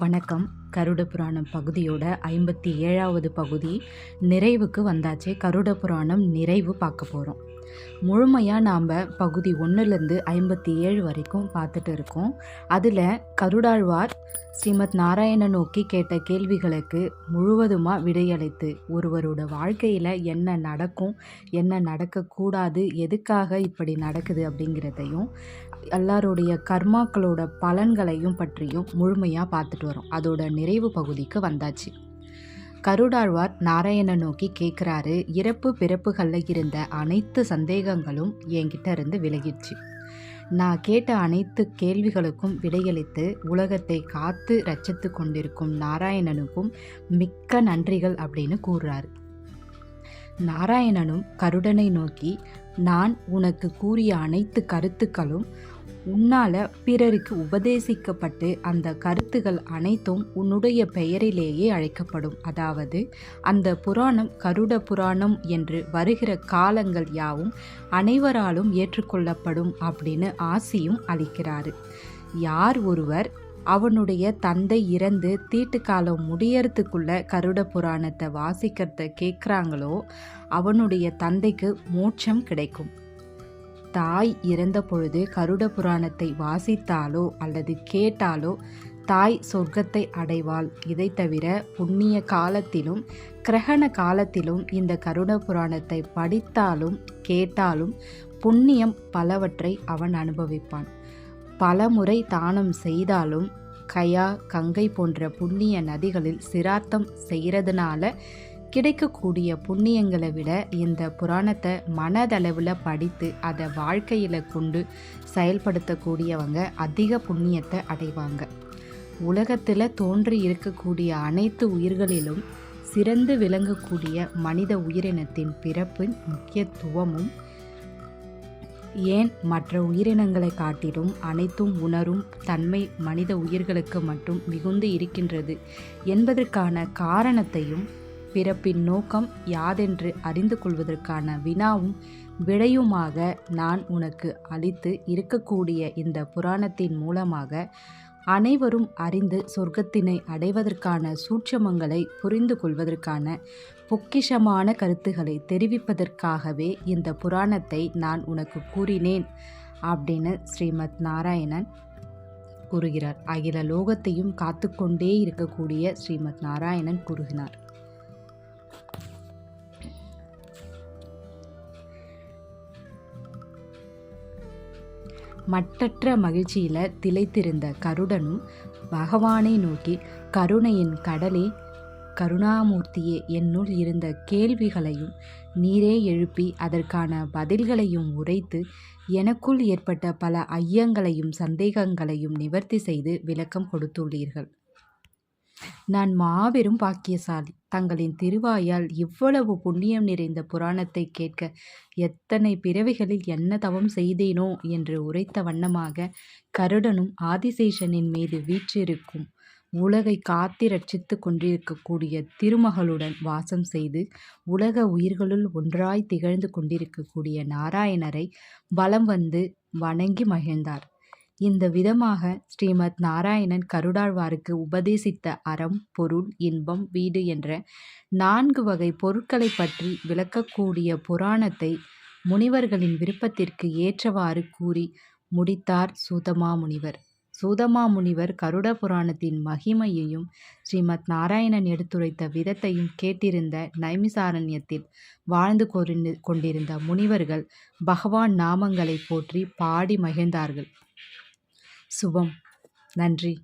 வணக்கம். கருட புராணம் பகுதியோட ஐம்பத்தி ஏழாவது பகுதி நிறைவுக்கு வந்தாச்சு. கருட புராணம் நிறைவு பார்க்க போகிறோம் முழுமையாக நாம் பகுதி ஒன்றுலேருந்து ஐம்பத்தி ஏழு வரைக்கும் பார்த்துட்டு இருக்கோம். அதில் கருடாழ்வார் ஸ்ரீமத் நாராயண நோக்கி கேட்ட கேள்விகளுக்கு முழுவதுமாக விடையளித்து ஒருவரோட வாழ்க்கையில் என்ன நடக்கும் என்ன நடக்கக்கூடாது எதுக்காக இப்படி நடக்குது அப்படிங்கிறதையும் எல்லாருடைய கர்மாக்களோட பலன்களையும் பற்றியும் முழுமையாக பார்த்துட்டு வரோம். அதோட நிறைவு பகுதிக்கு வந்தாச்சு. கருடாழ்வார் நாராயண நோக்கி கேட்குறாரு இறப்பு பிறப்புகளில் இருந்த அனைத்து சந்தேகங்களும் என்கிட்ட இருந்து விலகிடுச்சு. நான் கேட்ட அனைத்து கேள்விகளுக்கும் விடையளித்து உலகத்தை காத்து ரச்சித்து கொண்டிருக்கும் நாராயணனுக்கும் மிக்க நன்றிகள் அப்படின்னு கூறுறாரு. நாராயணனும் கருடனை நோக்கி நான் உனக்கு கூறிய அனைத்து கருத்துக்களும் உன்னால் பிறருக்கு உபதேசிக்கப்பட்டு அந்த கருத்துகள் அனைத்தும் உன்னுடைய பெயரிலேயே அழைக்கப்படும். அதாவது அந்த புராணம் கருட புராணம் என்று வருகிற காலங்கள் யாவும் அனைவராலும் ஏற்றுக்கொள்ளப்படும் அப்படின்னு ஆசியும் அளிக்கிறாரு. யார் ஒருவர் அவனுடைய தந்தை இறந்து தீட்டுக்காலம் முடியறதுக்குள்ள கருட புராணத்தை வாசிக்கிறத கேட்குறாங்களோ அவனுடைய தந்தைக்கு மோட்சம் கிடைக்கும். தாய் இறந்த பொழுது கருட புராணத்தை வாசித்தாலோ அல்லது கேட்டாலோ தாய் சொர்க்கத்தை அடைவாள். இதை தவிர புண்ணிய காலத்திலும் கிரகண காலத்திலும் இந்த கருட புராணத்தை படித்தாலும் கேட்டாலும் புண்ணியம் பலவற்றை அவன் அனுபவிப்பான். பலமுறை தானம் செய்தாலும் கயா கங்கை போன்ற புண்ணிய நதிகளில் சிராத்தம் செய்கிறதுனால கிடைக்கக்கூடிய புண்ணியங்களை விட இந்த புராணத்தை மனதளவில் படித்து அதை வாழ்க்கையில் கொண்டு செயல்படுத்தக்கூடியவங்க அதிக புண்ணியத்தை அடைவாங்க. உலகத்தில் தோன்றி இருக்கக்கூடிய அனைத்து உயிர்களிலும் சிறந்து விளங்கக்கூடிய மனித உயிரினத்தின் பிறப்பின் முக்கியத்துவமும் ஏன் மற்ற உயிரினங்களை காட்டிலும் அனைத்தும் உணரும் தன்மை மனித உயிர்களுக்கு மட்டும் மிகுந்து இருக்கின்றது என்பதற்கான காரணத்தையும் பிறப்பின் நோக்கம் யாதென்று அறிந்து கொள்வதற்கான வினாவும் விடையுமாக நான் உனக்கு அளித்து இருக்கக்கூடிய இந்த புராணத்தின் மூலமாக அனைவரும் அறிந்து சொர்க்கத்தினை அடைவதற்கான சூட்சமங்களை புரிந்து கொள்வதற்கான பொக்கிஷமான கருத்துக்களை தெரிவிப்பதற்காகவே இந்த புராணத்தை நான் உனக்கு கூறினேன் அப்படின்னு ஸ்ரீமத் நாராயணன் கூறுகிறார். அகில லோகத்தையும் காத்துக்கொண்டே இருக்கக்கூடிய ஸ்ரீமத் நாராயணன் கூறுகிறார். மட்டற்ற மகிழ்ச்சியில் திளைத்திருந்த கருடனும் பகவானை நோக்கி கருணையின் கடலே கருணாமூர்த்தியே என்னுள் இருந்த கேள்விகளையும் நீரே எழுப்பி அதற்கான பதில்களையும் உரைத்து எனக்குள் ஏற்பட்ட பல ஐயங்களையும் சந்தேகங்களையும் நிவர்த்தி செய்து விளக்கம் கொடுத்துள்ளீர்கள். நான் மாபெரும் பாக்கியசாலி. தங்களின் திருவாயால் இவ்வளவு புண்ணியம் நிறைந்த புராணத்தை கேட்க எத்தனை பிறவிகளில் என்ன தவம் செய்தேனோ என்று உரைத்த வண்ணமாக கருடனும் ஆதிசேஷனின் மீது வீற்றிருக்கும் உலகை காத்தி ரட்சித்து கொண்டிருக்கக்கூடிய திருமகளுடன் வாசம் செய்து உலக உயிர்களுள் ஒன்றாய் திகழ்ந்து கொண்டிருக்கக்கூடிய நாராயணரை வலம் வந்து வணங்கி மகிழ்ந்தார். இந்த விதமாக ஸ்ரீமத் நாராயணன் கருடாழ்வாருக்கு உபதேசித்த அறம் பொருள் இன்பம் வீடு என்ற நான்கு வகை பொருட்களை பற்றி விளக்கக்கூடிய புராணத்தை முனிவர்களின் விருப்பத்திற்கு ஏற்றவாறு கூறி முடித்தார் சூதமா முனிவர். சூதமா முனிவர் கருட புராணத்தின் மகிமையையும் ஸ்ரீமத் நாராயணன் எடுத்துரைத்த விதத்தையும் கேட்டிருந்த நைமிசாரண்யத்தில் வாழ்ந்து கொண்டிருந்த முனிவர்கள் பகவான் நாமங்களை போற்றி பாடி மகிழ்ந்தார்கள். சுபம். நன்றி.